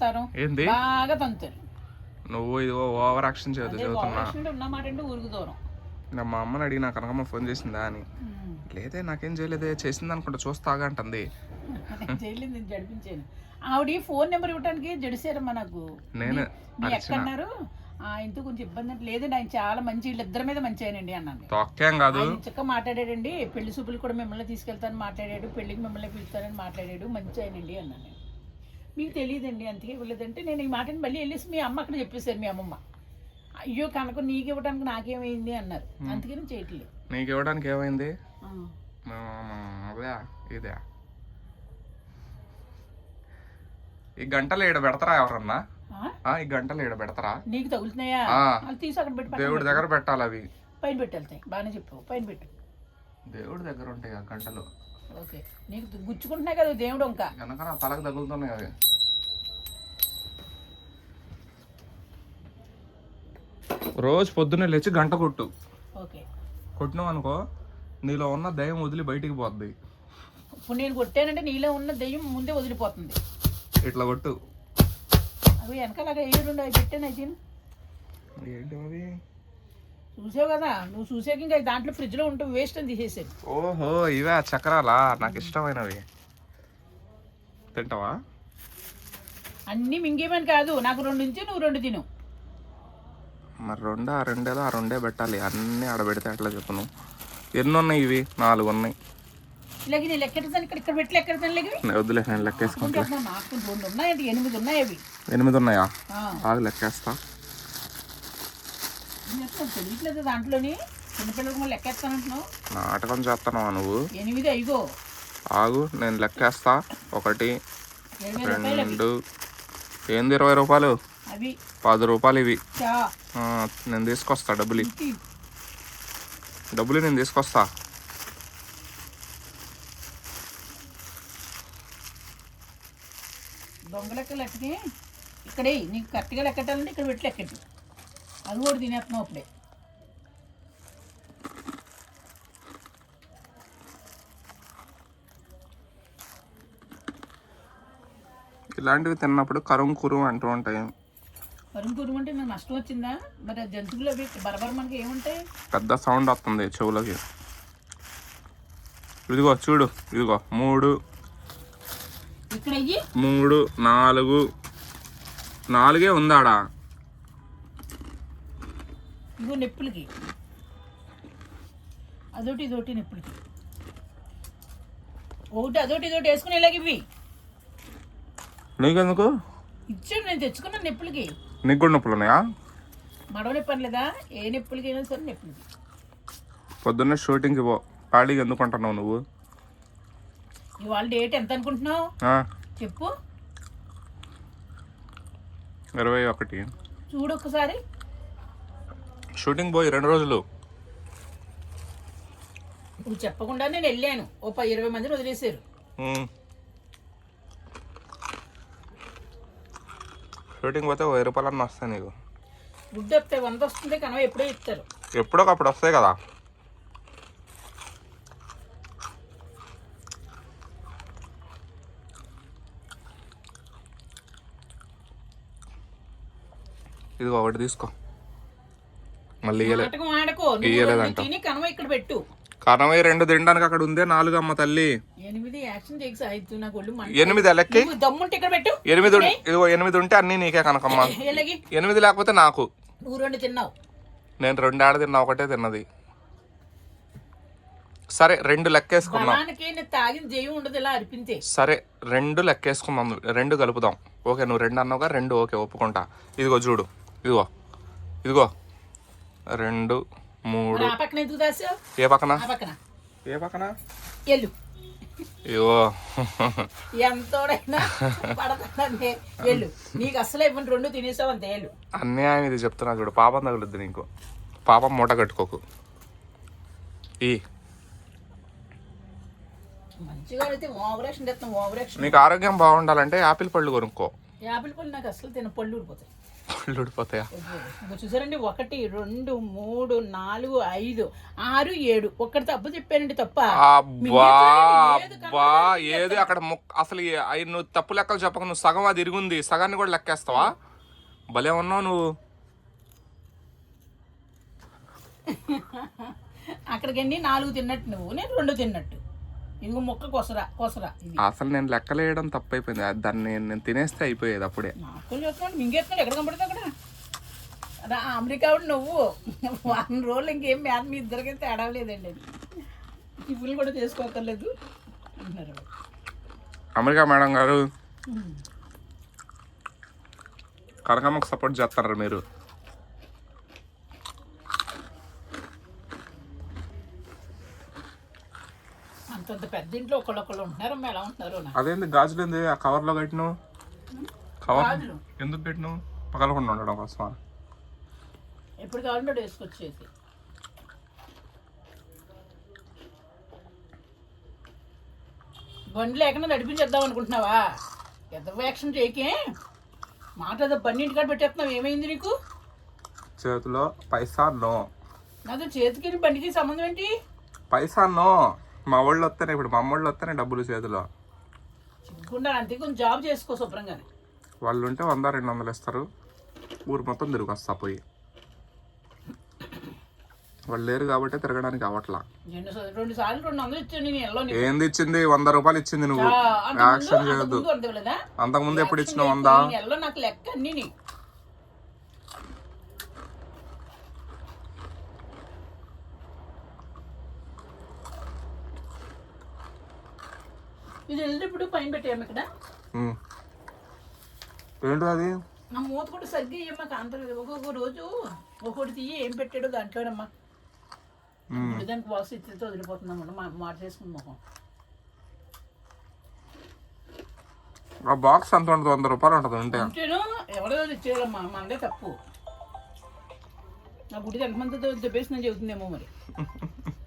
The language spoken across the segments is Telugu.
అవతారం ఏంది? బాగా తంతారు. నువ్వు ఇదిగో ఓవర్ యాక్షన్ చేయదు చదువుతున్నా. ఊరుకు దూరం. నా మా అమ్మని అడిగి నా కనకమ్మ ఫోన్ చేసిందా అని. లేదే నాకేం చేయలేదే చేసింది అనుకుంటా చూస్తాగా అంటుంది. చేయలేదు జడిపించాను. ఆవిడ ఫోన్ నెంబర్ ఇవ్వడానికి జడిసారమ్మా నాకు. నేను ఎక్కడన్నారు ఇంత కొంచెం ఇబ్బంది అంటే లేదండి ఆయన చాలా మంచి వీళ్ళిద్దరి మీద మంచి ఆయనండి అన్నాను. తొక్కేం కాదు. చక్కగా మాట్లాడాడండి పెళ్ళి సూపులు కూడా మిమ్మల్ని తీసుకెళ్తాను మాట్లాడాడు పెళ్ళికి మిమ్మల్ని పిలుస్తానని మాట్లాడాడు మంచి ఆయనండి అన్నాను. నేను. మీకు తెలియదండి అంతకే ఇవ్వలేదంటే నేను ఈ మాటని మళ్ళీ వెళ్ళేసి మీ అమ్మ అక్కడ చెప్పేశారు మీ అమ్మమ్మ. అయ్యో కనుక నీకు ఇవ్వడానికి నాకేమైంది అన్నారు. అందుకని చేయట్లేదు. నీకు ఇవ్వడానికి ఏమైంది? ఇదే. ఈ గంటలు ఈడ పెడతారా ఎవరన్నా? ఈ గంటలు ఈడ పెడతారా? నీకు తగులుతున్నాయా? తీసి అక్కడ పెట్టి దేవుడి దగ్గర పెట్టాలి అవి. పైన పెట్టి వెళ్తాయి బాగానే చెప్పావు పైన పెట్టు. దేవుడి దగ్గర ఉంటాయి ఆ గంటలు. ఓకే. నీకు గుచ్చుకుంటున్నాయి కదా దేవుడు ఇంకా. వెనక నా తలకు తగులుతున్నాయి అవి. రోజు పొద్దున్నే లేచి గంట కొట్టు. ఓకే. కొట్టినావు అనుకో నీలో ఉన్న దయ్యం వదిలి బయటికి పోద్ది. ఇప్పుడు నేను కొట్టానంటే నీలో ఉన్న దెయ్యం ముందే వదిలిపోతుంది. ఇట్లా కొట్టు. అవి వెనకాలగా ఏ రెండు అవి పెట్టాను అయితే ఏంటి అవి? చూసావు కదా నువ్వు చూసాక ఇంకా దాంట్లో ఫ్రిడ్జ్లో ఉంటే వేస్ట్ అని తీసేసాను ఓహో ఇవే చక్రాలా? నాకు ఇష్టమైనవి. తింటావా? అన్నీ మింగేమని కాదు నాకు రెండు నుంచి నువ్వు రెండు తిను. మరి రెండు ఆ రెండేదో ఆ రెండే పెట్టాలి. అన్నీ ఆడ పెడితే అట్లా చెప్పు నువ్వు ఎన్ని ఉన్నాయి ఇవి. నాలుగు ఉన్నాయి వద్దులే నేను లెక్కేసుకుంటా ఎనిమిది ఉన్నాయి బాగా లెక్కేస్తా దాంట్లోని. నాటకం చేస్తున్నావా నువ్వు? ఎనిమిది ఆగు నేను లెక్కేస్తా ఒకటి రెండు. ఏంది ఇరవై రూపాయలు? పది రూపాయలు ఇవి. నేను తీసుకొస్తా డబ్బులు. డబ్బులు నేను తీసుకొస్తా. దొంగ లెక్క లెక్కని ఇక్కడే నీకు కరెక్ట్గా లెక్కటాలంటే ఇక్కడ పెట్టి లెక్కటి అది కూడా తినేస్తున్నావు అప్పుడే. ఇలాంటివి తిన్నప్పుడు కరుం కురుం అంటూ ఉంటాయి. వరం కురుమంటే నాకు నష్టం వచ్చిందా? మరి జంతువులు అవి బరబర మనకి ఏముంటాయి? పెద్ద సౌండ్ వస్తుంది చెవులకి. ఇదిగో చూడు ఇదిగో మూడు ఇక్కడ మూడు నాలుగు నాలుగే ఉందాడా? ఇగో నొప్పులకి. అదొకటి ఇదొకటి నొప్పులకి. ఒకటి అదొకటి ఇదొకటి వేసుకుని ఇలాగ ఇవి నీకెందుకు? ఇచ్చాడు నేను తెచ్చుకున్నాను నొప్పులకి. నీకు కూడా నొప్పులు ఉన్నాయా? మడవ నొప్పి అనలేదా ఏ నొప్పులకి అయినా సరే నొప్పులకి పొద్దున్నే షూటింగ్కి పో. ఖాళీగా ఎందుకు అంటున్నావు నువ్వు? ఇవాళ డేట్ ఎంత అనుకుంటున్నావు? ఆ, చెప్పు. ఇరవై ఒకటి. చూడు ఒక్కసారి. షూటింగ్ పోయి రెండు రోజులు. నువ్వు చెప్పకుండా నేను వెళ్ళాను. ఓ పది ఇరవై మందిని వదిలేశారు. షూటింగ్ పోతే వెయ్యి రూపాయలు అన్న వస్తాయి నీకు. గుడ్డు వస్తే వంద వస్తుంది కనవ ఎప్పుడో ఇస్తారు. ఎప్పుడోకప్పుడు వస్తాయి కదా. ఇది ఒకటి తీసుకో. మళ్ళీ ఇయ్యలే. నాటకం ఆడకో. నువ్వు ఇయ్యలేదంట. రెండు తిని కనవ ఇక్కడ పెట్టు. కనవై రెండు తినడానికి అక్కడ ఉందే నాలుగు అమ్మ తల్లి. ఎనిమిది మంట. ఎనిమిది లెక్కి ఇదిగో ఎనిమిది ఉంటే అన్నీ నీకే కనకమ్మ. ఎనిమిది లేకపోతే నాకు. నేను రెండు ఆడ తిన్నా ఒకటే తిన్నది. సరే రెండు లెక్కేసుకుందాం బలానికి నేను తాగిన జయం ఉండదు ఇలా అర్పించే సరే రెండు లెక్కేసుకుందాం రెండు కలుపుదాం. ఓకే నువ్వు రెండు అన్నావుగా రెండు ఓకే ఒప్పుకుంటా. ఇదిగో చూడు ఇదిగో ఇదిగో. రెండు మూడు. ఏ పక్కన? ఏ పక్కన? ఎల్లు ఇదిగో ఎంతోడైనా పడతానంటే ఎల్లు నీకు అసలు ఇవ్వండి రెండు తినేసావు అంతే ఎల్లు అన్యాయం ఇది చెప్తున్నా చూడు పాపం తగులుద్ది నీకు. పాపం మూట కట్టుకోకు. ఈ. మంచిగా అయితే ఓవరాక్షన్ తెస్తాం ఓవరాక్షన్. నీకు ఆరోగ్యం బాగుండాలంటే యాపిల్ పళ్ళు కొనుక్కో. యాపిల్ పళ్ళు నాకు అసలు తిన పళ్ళు ఊడిపోతాయి. పళ్ళు ఊడిపోతాయా? చూసారండి? ఒకటి రెండు మూడు నాలుగు ఐదు ఆరు ఏడు. ఒక్కటి తప్పు చెప్పానండి తప్ప. అబ్బా ఏది అక్కడ అసలు నువ్వు తప్పు లెక్కలు చెప్పక నువ్వు సగం అది ఇరుగుంది సగాన్ని కూడా లెక్కేస్తావా? భలే ఉన్నావు నువ్వు. అక్కడికండి నాలుగు తిన్నట్టు నువ్వు నేను రెండు తిన్నట్టు. ఇంకో ముక్క కొసరా కొసరా ఇది. అసలు నేను లెక్కలేయడం తప్పు అయిపోయింది అది దాన్ని నేను- నేను తినేస్తే అయిపోయేది అప్పుడే. నాకు చెప్తున్నాడు మింగేస్తున్నాడు ఎక్కడ కనపడితే అక్కడ? రా అమెరికా వాడు నువ్వు. వారం రోజులు ఇంకేం మేత మీ ఇద్దరికీ తేడా లేదండి. అది టిఫిన్లు కూడా చేసుకోకర్లేదు అంటున్నారు వాళ్ళు. అమెరికా మేడం గారు. కనకమ్మకు సపోర్ట్ చేస్తారా మీరు? అంతంత పెద్ద ఇంట్లో ఒకళ్ళొకళ్ళు ఉంటున్నారు అమ్మ ఎలా ఉంటున్నారు నా అదేంది గాజులు ఏంది? ఆ కవర్లో కట్టినావు? కవర్ గాజులు. ఎందుకు పెట్టినావు? పగలకుండా ఉండడం కోసమా ఎప్పుడు కావాలంటే అప్పుడు వేసుకొచ్చేసి. బండి లేకుండా నడిపించేద్దాం అనుకుంటున్నావా? ఎంత యాక్షన్ చేయకే. మాట ఏదో బండి ఇంటికాడ పెట్టేస్తున్నావు ఏమైంది నీకు? చేతిలో పైసా నో నాతో చేతికి బండికి సంబంధం ఏంటి? పైసా నో మా వాళ్ళు వస్తేనే ఇప్పుడు మా అమ్మోళ్ళు వస్తేనే డబ్బులు చేతిలో. కొంచెం జాబ్ చేసుకో శుభ్రంగానే. వాళ్ళు ఉంటే వంద రెండు వందలు ఇస్తారు. ఊరు మొత్తం తిరిగి వస్తా పోయి. వాళ్ళు లేరు కాబట్టి తిరగడానికి అవ్వట్లా. రెండు సా- రెండు సార్లు రెండు వందలు ఇచ్చాను నేను ఎల్లో ఏంది ఇచ్చింది? వంద రూపాయలు ఇచ్చింది నువ్వు. యాక్షన్ చేయొద్దు. అంతకుముందు అంతకుముందు ఎప్పుడు ఇచ్చినావు వంద? ఎల్లో నాకు లెక్క అన్ని ఇది వెళ్ళినప్పుడు పైన పెట్టాము ఇక్కడ. ఏంటి అది? నా మూత కూడా సరిగ్గా ఇయ్యమ్మా కాంతలేదు ఒక్కొక్క రోజు ఒక్కొక్కటి తీయి ఏం పెట్టాడో దాంట్లోనమ్మా. దానికి బాక్స్ ఇచ్చితో వదిలిపోతున్నాం మా మాట చేసుకుని మొహం. ఆ బాక్స్ అంత ఉంటుంది? వంద రూపాయలు ఉంటుంది ఉంటే అంటేను ఎవరో ఇచ్చేయాలమ్మా మనదే తప్పు. నా గుడి ఎంతమందితో దెబ్బేసిందని చెబుతుందేమో మరి.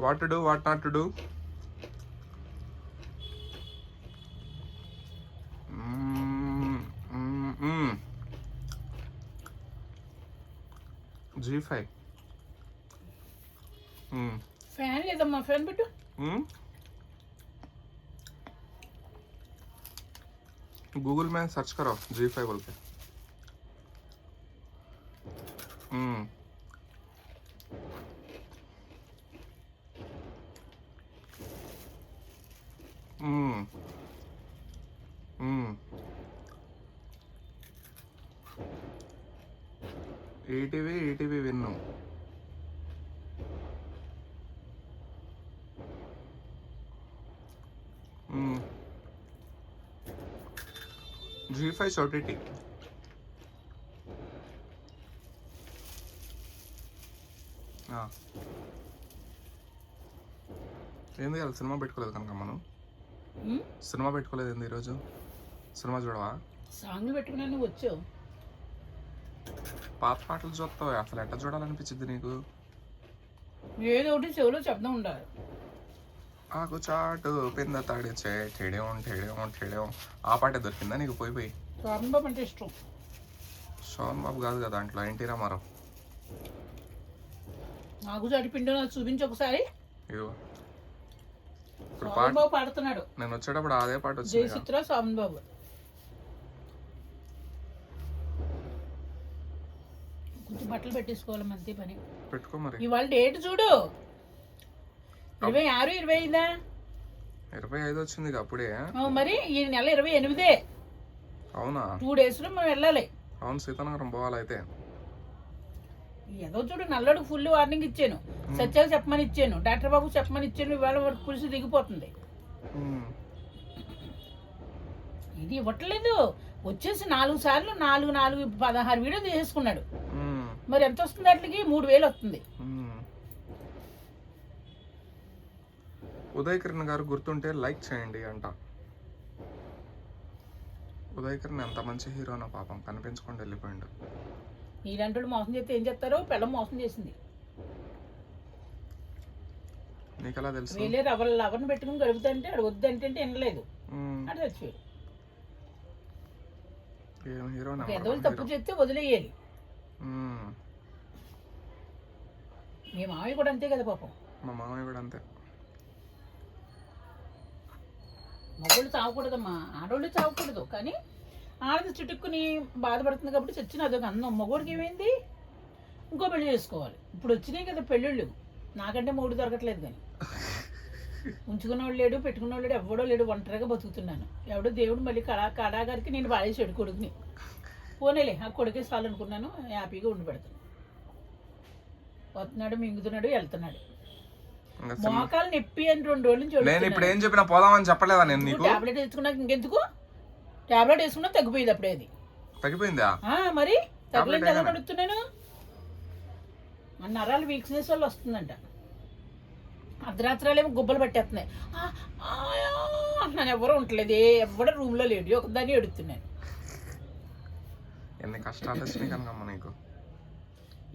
what to do what not to do G five fan లేదమ్మా ఫ్యాన్ పెట్టు गूगल में सर्च करो जी फाइव बोल के हम्म Mm. Mm. ETV ETV win. Zee five సొటీటీ ఏంది కదా సినిమా పెట్టుకోలేదు కనుక మనం? సినిమా పెట్టుకోలేదు ఏంది ఈరోజు? సినిమా చూడవా? సాంగ్లు పెట్టుకున్నా నువ్వు వచ్చావు. పాత పాటలు చూస్తావు? అసలు ఎట్ట చూడాలనిపించింది నీకు? ఏదో ఒకటి చెవిలో శబ్దం ఉండాలి. ఆకు చాటు పింద తాడిచే టేడేం టేడేం టేడేం ఆ పాటే దొరికిందా నీకు? పోయి పోయి. శోభన్ బాబు అంటే ఇష్టం. శోభన్ బాబు కాదు కదా దాంట్లో ఎన్టీ రామారావు. నాకు చడిపిండు నాకు చూపించి ఒకసారి. ఇదిగో. ఇప్పుడు పాట పాడుతున్నాడు. నేను వచ్చేటప్పుడు అదే పాట వచ్చింది. చిత్ర బాబు. కొంచెం బట్టలు పెట్టేసుకోవాలి అంతే పని. పెట్టుకో మరి. ఇవాళ డేట్ చూడు. ఇరవై ఆరు ఇరవై ఐదా? ఇరవై ఐదు వచ్చింది అప్పుడే. మరి ఈ నెల ఇరవై ఎనిమిదే. అవునా? టూ డేస్లో మనం వెళ్ళాలి. అవును సీతానగరం పోవాలైతే. ఏదో చూడు నల్లోడికి ఫుల్ వార్నింగ్ ఇచ్చాను. సత్యాలు చెప్పమని ఇచ్చాను. డాక్టర్ బాబు చెప్పమని ఇచ్చాను. ఇవాళ వరకు పులుసు దిగిపోతుంది. ఇది ఇవ్వట్లేదు. వచ్చేసి నాలుగు సార్లు నాలుగు నాలుగు పదహారు వీడియో తీసేసుకున్నాడు. మరి ఎంత వస్తుంది వాటికి మూడు వేలు వస్తుంది. ఉదయ్ కిరణ్ గారు గుర్తుంటే లైక్ చేయండి అంట. ఉదయ్ కిరణ్ ఎంత మంచి హీరోనో పాపం. కనిపించకుండా వెళ్ళిపోయిండు. నీలాంటి మోసం చేస్తే ఏం చేస్తారో? పిల్లం మోసం చేసింది. నీకు ఎలా తెలుసు? వేలే రవ్వ లవర్ని పెట్టుకుని గడుపుతుంటే ఆడు వద్దంటే వినలేదు. ఆడు చచ్చిపోయాడు. ఎదవలు తప్పు చేస్తే వదిలేయాలి. మీ మామయ్య కూడా అంతే కదా పాపం. మా మామయ్య కూడా అంతే. మగోళ్ళు చావకూడదమ్మా. ఆడవాళ్ళు చావకూడదు. కానీ ఆడది చుట్టుకుని బాధపడుతుంది కాబట్టి చచ్చిన అదొక అందం. మగోడికి ఏమైంది? ఇంకో పెళ్ళి చేసుకోవాలి. ఇప్పుడు వచ్చినాయి కదా పెళ్ళిళ్ళు. నాకంటే మూడు దొరకట్లేదు కానీ. ఉంచుకున్నవాడు లేడు పెట్టుకున్నవాడు లేడు ఎవడో లేడు ఒంటరిగా బతుకుతున్నాను. ఎవడో దేవుడు మళ్ళీ కళా కళాగారికి నేను బాధేసాడు కొడుకుని. పోనేలే ఆ కొడుకే చాలు అనుకున్నాను హ్యాపీగా ఉండి పెడతాను. వస్తున్నాడు మింగుతున్నాడు వెళ్తున్నాడు. మోకాలు నొప్పి అని రెండు రోజుల నుంచి నేను ఇప్పుడు ఏం చెప్పినా పోదామని చెప్పలేదా నేను టాబ్లెట్ వేసుకున్నాక ఇంకెందుకు? టాబ్లెట్ వేసుకున్నా తగ్గిపోయింది అప్పుడే అది. తగ్గిపోయిందా? మరి తగ్గలేదు? అడుగుతున్నాను ఆ నరాలు వీక్నెస్ వల్ల వస్తుందంట. అర్ధరాత్రాలేమో గుబ్బలు పట్టేస్తున్నాయి. అంటున్నాను ఎవరు ఉండలేదు ఏ ఎవడ రూమ్లో లేడు ఒకదాన్ని ఎడుతున్నాను ఎన్ని కష్టాలు వచ్చినాయి కనుకమ్మ నీకు?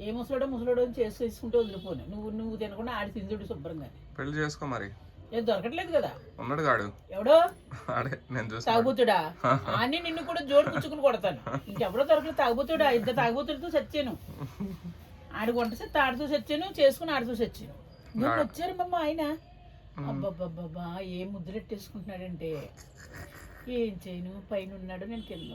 ఏ ముసలోడో ముసలోడో అని చేసి తీసుకుంటూ వదిలిపోను. నువ్వు నువ్వు తినకుండా ఆడి తిందుడు శుభ్రంగా పెళ్ళి చేసుకో మరి. ఏం దొరకట్లేదు కదా. ఉన్నాడు గాడు. ఎవడో? ఆడే నేను తాగుబోతుడా? అని నిన్ను కూడా జోడు పుచ్చుకుని కొడతాను. ఇంకెవరో దొరకలేదు తాగుబోతుడా? ఇద్దరు తాగుబోతులతో చచ్చాను ఆడు వంట చేస్తే ఆడుతూ చచ్చాను చేసుకుని ఆడుతూ చచ్చాను నువ్వు వచ్చారు మమ్మ ఆయన? అబ్బబ్బబ్బబ్బా ఏం ముద్రెట్టేసుకుంటున్నాడంటే ఏం చేయను? పైన ఉన్నాడు నేను కింద